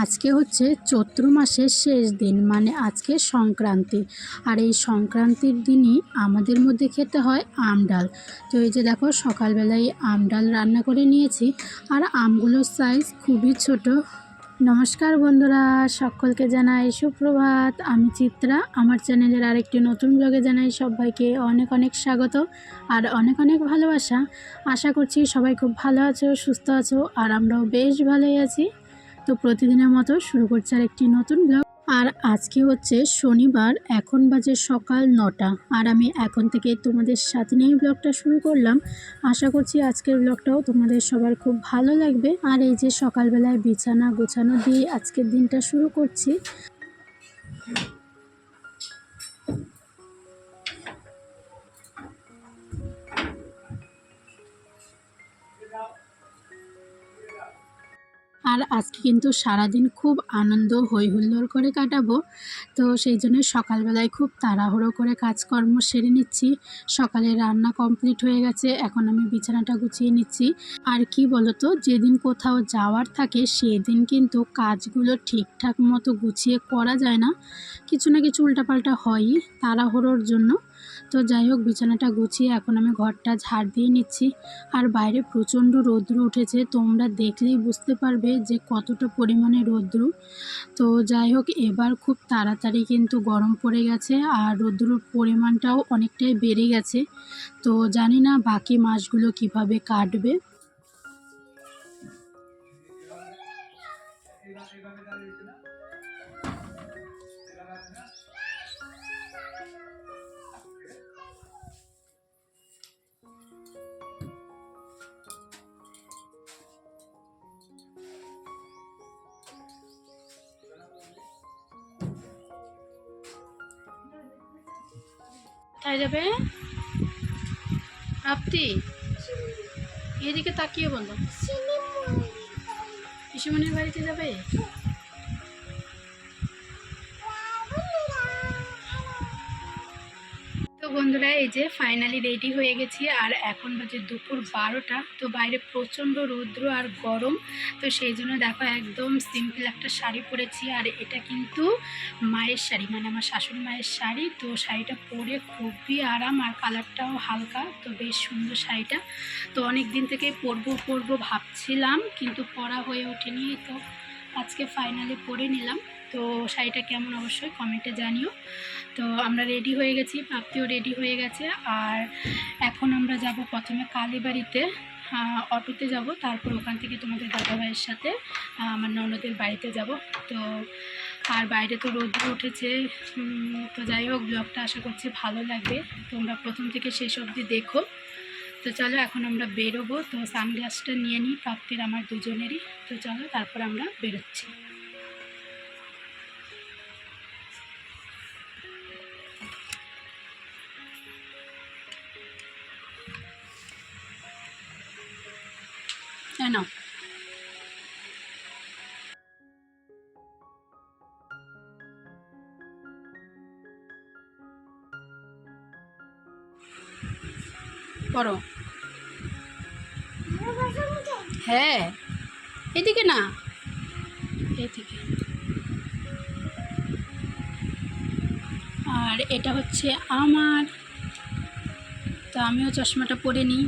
আজকে হচ্ছে চৈত্র মাসের শেষ দিন মানে আজকে সংক্রান্তি। আর এই সংক্রান্তির দিনই আমাদের মধ্যে খেতে হয় আম ডাল। তো এই যে দেখো, সকালবেলায় আম ডাল রান্না করে নিয়েছি। আর আমগুলোর সাইজ খুবই ছোট। নমস্কার বন্ধুরা, সকলকে জানাই সুপ্রভাত। আমি চিত্রা, আমার চ্যানেলের আরেকটি নতুন ব্লগে জানাই সবাইকে অনেক অনেক স্বাগত আর অনেক অনেক ভালোবাসা। আশা করছি সবাই খুব ভালো আছো, সুস্থ আছো, আর আমরাও বেশ ভালোই আছি। তো প্রতিদিনের মতো শুরু করছে আর একটি নতুন ব্লগ আর আজকে হচ্ছে শনিবার, এখন বাজে সকাল নটা। আর আমি এখন থেকে তোমাদের সাথে নিয়েই ব্লগটা শুরু করলাম। আশা করছি আজকের ব্লগটাও তোমাদের সবার খুব ভালো লাগবে। আর এই যে সকালবেলায় বিছানা গোছানো দিয়ে আজকের দিনটা শুরু করছি। আর আজকে কিন্তু সারাদিন খুব আনন্দ হই হুল্লোড় করে কাটাবো। তো সেই জন্য সকালবেলায় খুব তাড়াহুড়ো করে কাজকর্ম সেরে নিচ্ছি। সকালে রান্না কমপ্লিট হয়ে গেছে, এখন আমি বিছানাটা গুছিয়ে নিচ্ছি। আর কি বলতো, যেদিন কোথাও যাওয়ার থাকে সেদিন কিন্তু কাজগুলো ঠিকঠাক মতো গুছিয়ে করা যায় না। কিছু না কিছু উল্টাপাল্টা হয়ই তাড়াহুড়োর জন্য। তো যাই হোক, বিছানাটা গুছিয়ে এখন আমি ঘরটা ঝাড় দিয়ে নিচ্ছি। আর বাইরে প্রচণ্ড রৌদ্র উঠেছে, তোমরা দেখলেই বুঝতে পারবে যে কতটা পরিমাণে রৌদ্র। তো যাই হোক, এবার খুব তাড়াতাড়ি কিন্তু গরম পড়ে গেছে আর রৌদ্রর পরিমাণটাও অনেকটাই বেড়ে গেছে। তো জানি না বাকি মাসগুলো কীভাবে কাটবে। কোথায় যাবে? আপতি এদিকে তাকিয়ে বন্ধু পিসুমনির বাড়িতে যাবে? বন্ধুরা, এই যে ফাইনালি রেডি হয়ে গেছি। আর এখন বাজে দুপুর বারোটা, তো বাইরে প্রচণ্ড রৌদ্র আর গরম। তো সেই জন্য দেখো একদম সিম্পল একটা শাড়ি পরেছি। আর এটা কিন্তু মায়ের শাড়ি মানে আমার শাশুড়ি মায়ের শাড়ি। তো শাড়িটা পরে খুবই আরাম, আর কালারটাও হালকা, তো বেশ সুন্দর শাড়িটা। তো অনেক দিন থেকে পরবো পরবো ভাবছিলাম, কিন্তু পরা হয়ে ওঠেনি। তো আজকে ফাইনালি পরে নিলাম। তো শাড়িটা কেমন? অবশ্যই কমেন্টে জানিও। তো আমরা রেডি হয়ে গেছি প্রাপ্তিও রেডি হয়ে গেছে। আর এখন আমরা যাব প্রথমে কালীবাড়িতে অটোতে যাব, তারপর ওখান থেকে তোমাদের দাদাভাইয়ের সাথে আমার ননদের বাড়িতে যাব। তো আর বাইরে তো রোদ্র উঠেছে তো যাই হোক ব্লগটা আশা করছি ভালো লাগবে। তোমরা প্রথম থেকে শেষ অবধি দেখো। তো চলো, এখন আমরা বেরোবো। তো সানগ্লাসটা নিয়ে নিই প্রাপ্তির আমার দুজনেরই। তো চলো, তারপর আমরা বেরোচ্ছি। পড়ো হ্যাঁ। এদিকে না। এদিকে। আর এটা হচ্ছে আমার। তো আমিও চশমাটা পরে নিই।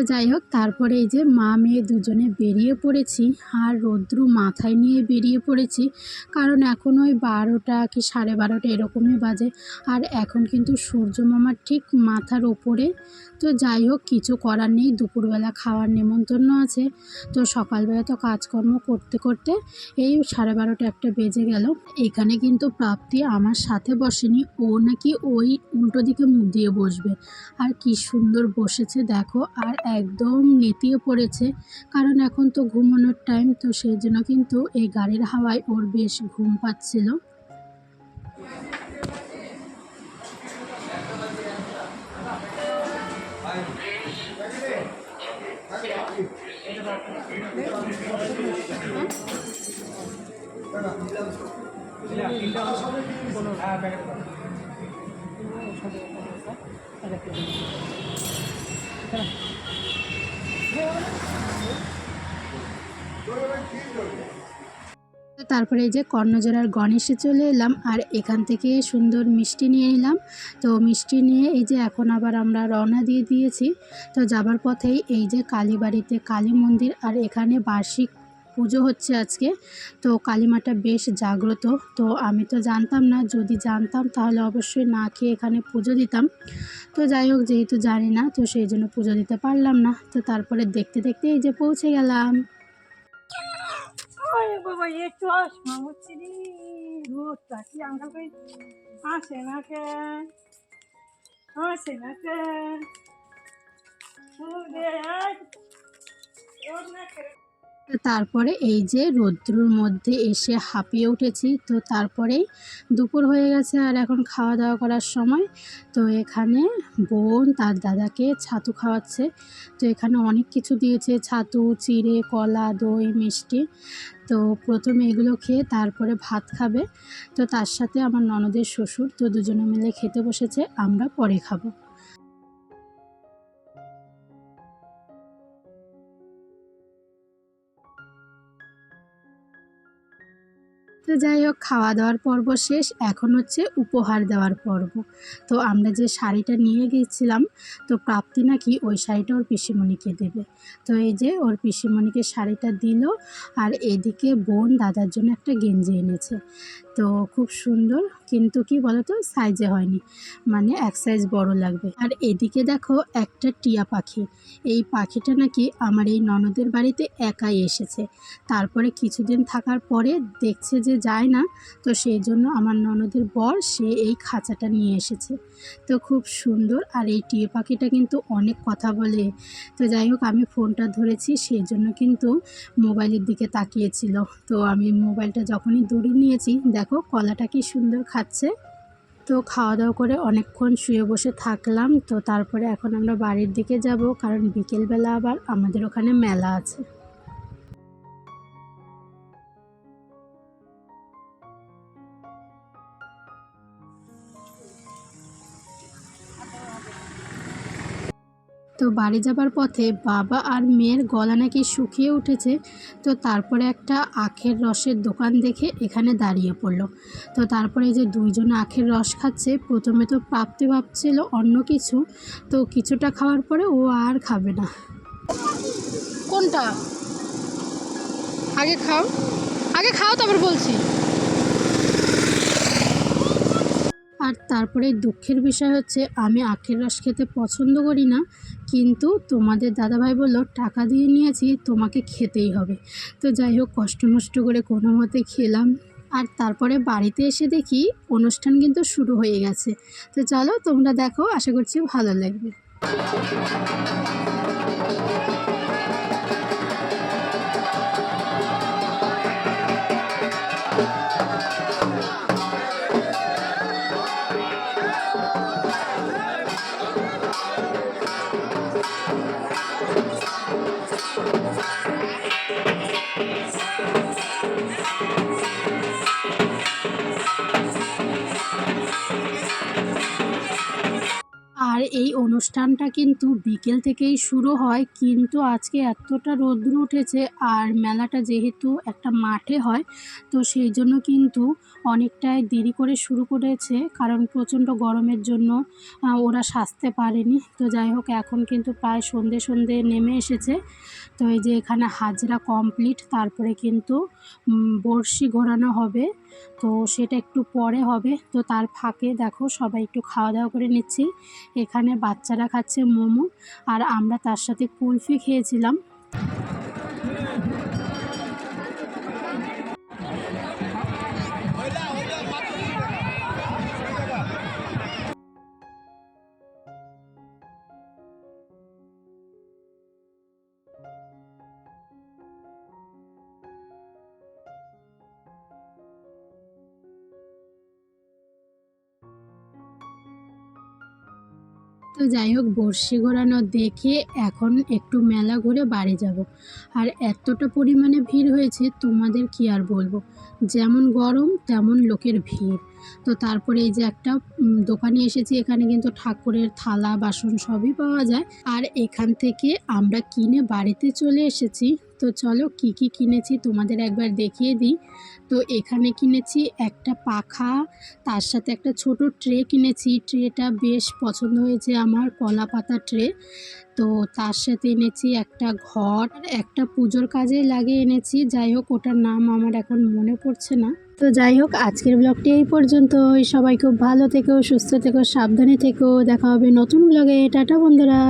তো যাই হোক, তারপরে এই যে মা মেয়ে দুজনে বেরিয়ে পড়েছি আর রৌদ্রু মাথায় নিয়ে বেরিয়ে পড়েছি। কারণ এখন ওই বারোটা কি সাড়ে বারোটা এরকমই বাজে। আর এখন কিন্তু সূর্য মামার ঠিক মাথার ওপরে তো যাই হোক, কিছু করার নেই। দুপুরবেলা খাওয়ার নেমন্তন্ন আছে। তো সকালবেলা তো কাজকর্ম করতে করতে এই সাড়ে বারোটা একটা বেজে গেল। এখানে কিন্তু প্রাপ্তি আমার সাথে বসেনি। ও নাকি ওই উল্টো দিকে মুখ দিয়ে বসবে। আর কি সুন্দর বসেছে, দেখো। আর একদম নেতিয়ে পড়েছে। কারণ এখন তো ঘুমানোর টাইম তো সেই জন্য কিন্তু এই গাড়ির হাওয়ায় ওর বেশ ঘুম পাচ্ছিল। তারপরে এই যে কর্ণজোড়ার গণেশে চলে এলাম, আর এখান থেকে সুন্দর মিষ্টি নিয়ে এলাম। তো মিষ্টি নিয়ে এই যে এখন আবার আমরা রওনা দিয়ে দিয়েছি। তো যাবার পথেই এই যে কালীবাড়িতে কালী মন্দির, আর এখানে বার্ষিক পুজো হচ্ছে আজকে। তো কালীমাটা বেশ জাগ্রত। তো আমি তো জানতাম না, যদি জানতাম তাহলে অবশ্যই না খেয়ে এখানে পুজো দিতাম। তো যাই হোক, যেহেতু জানি না, তো সেই জন্য পুজো দিতে পারলাম না। তো তারপরে দেখতে দেখতে এই যে পৌঁছে গেলাম। ওর না কে? তো তারপরে এই যে রৌদ্রুর মধ্যে এসে হাঁপিয়ে উঠেছি। তো তারপরেই দুপুর হয়ে গেছে আর এখন খাওয়া দাওয়া করার সময়। তো এখানে বোন তার দাদাকে ছাতু খাওয়াচ্ছে। তো এখানে অনেক কিছু দিয়েছে, ছাতু, চিড়ে, কলা, দই, মিষ্টি। তো প্রথমে এগুলো খেয়ে তারপরে ভাত খাবে। তো তার সাথে আমার ননদের শ্বশুর, তো দুজনে মিলে খেতে বসেছে। আমরা পরে খাব। তো যাই হোক খাওয়া দাওয়ার পর্ব শেষ। এখন হচ্ছে উপহার দেওয়ার পর্ব। তো আমরা যে শাড়িটা নিয়ে গিয়েছিলাম তো প্রাপ্তি নাকি ওই শাড়িটা ওর পিসিমণিকে দেবে। তো এই যে ওর পিসিমণিকে শাড়িটা দিল, আর এদিকে বোন দাদার জন্য একটা গেঞ্জি এনেছে। তো খুব সুন্দর, কিন্তু কি বলতো সাইজে হয়নি। মানে এক সাইজ বড় লাগবে। আর এদিকে দেখো একটা টিয়া পাখি। এই পাখিটা নাকি আমার এই ননদের বাড়িতে একাই এসেছে। তারপরে কিছুদিন থাকার পরে দেখছে যে যায় না, তো সেই জন্য আমার ননদের বর সে এই খাঁচাটা নিয়ে এসেছে। তো খুব সুন্দর, আর এই টিয়া পাখিটা কিন্তু অনেক কথা বলে। তো যাই হোক, আমি ফোনটা ধরেছি, সেই জন্য কিন্তু মোবাইলের দিকে তাকিয়েছিল। তো আমি মোবাইলটা যখনই দূরে নিয়েছি, দেখো কলাটা কি সুন্দর খাচ্ছে। তো খাওয়া দাওয়া করে অনেকক্ষণ শুয়ে বসে থাকলাম। তো তারপরে এখন আমরা বাড়ির দিকে যাব, কারণ বিকেলবেলা আবার আমাদের ওখানে মেলা আছে। তো বাড়ি যাবার পথে বাবা আর মেয়ের গলা নাকি শুকিয়ে উঠেছে। তো তারপরে একটা আখের রসের দোকান দেখে এখানে দাঁড়িয়ে পড়ল। তো তারপরে যে দুইজনে আখের রস খাচ্ছে, প্রথমে তো প্রাপ্তি ভাবছিল অন্য কিছু। তো কিছুটা খাওয়ার পরে ও আর খাবে না। কোনটা? আগে খাও। আগে খাও তারপর বলছি। আর তারপরে দুঃখের বিষয় হচ্ছে, আমি আখের রস খেতে পছন্দ করি না, কিন্তু তোমাদের দাদাভাই বলল, টাকা দিয়ে নিয়েছি, তোমাকে খেতেই হবে। তো যাই হোক কষ্ট মষ্ট করে কোনো মতে খেলাম। আর তারপরে বাড়িতে এসে দেখি, অনুষ্ঠান কিন্তু শুরু হয়ে গেছে। তো চলো, তোমরা দেখো, আশা করছি ভালো লাগবে। অনুষ্ঠানটা কিন্তু বিকেল থেকেই শুরু হয়, কিন্তু আজকে এতটা রৌদ্র উঠেছে আর মেলাটা যেহেতু একটা মাঠে হয়, তো সেই জন্য কিন্তু অনেকটাই দেরি করে শুরু করেছে, কারণ প্রচণ্ড গরমের জন্য ওরা সাজতে পারেনি। তো যাই হোক, এখন কিন্তু প্রায় সন্ধে সন্ধে নেমে এসেছে। তো এই যে এখানে হাজরা কমপ্লিট তারপরে কিন্তু বড়শি ঘোরানো হবে। তো সেটা একটু পরে হবে। তো তার ফাঁকে দেখো সবাই একটু খাওয়া দাওয়া করে নিচ্ছি। এখানে বাচ্চারা খাচ্ছে মোমো আর আমরা তার সাথে কুলফি খেয়েছিলাম। তো যাই হোক, বড়শি ঘোরানো দেখে এখন একটু মেলা ঘুরে বাড়ি যাব। আর এতটা পরিমাণে ভিড় হয়েছে, তোমাদের কি আর বলব? যেমন গরম, তেমন লোকের ভিড়। তো তারপরে এই যে একটা দোকানে এসেছি, এখানে কিন্তু ঠাকুরের থালা, বাসন সবই পাওয়া যায়। আর এখান থেকে আমরা কিনে বাড়িতে চলে এসেছি। তো চলো কি কি কিনেছি তোমাদের একবার দেখিয়ে দিই। তো এখানে কিনেছি একটা পাখা, তার সাথে একটা ছোট ট্রে কিনেছি। ট্রেটা বেশ পছন্দ হয়েছে আমার, কলা পাতা ট্রে। তো তার সাথে এনেছি একটা ঘর একটা পুজোর কাজে লাগিয়ে এনেছি। যাই হোক, ওটার নাম আমার এখন মনে পড়ছে না। তো যাই হোক, আজকের ব্লগটি এই পর্যন্তই। সবাই খুব ভালো থেকো, সুস্থ থেকো, সাবধানে থেকো। দেখা হবে নতুন ব্লগে টাটা বন্ধুরা।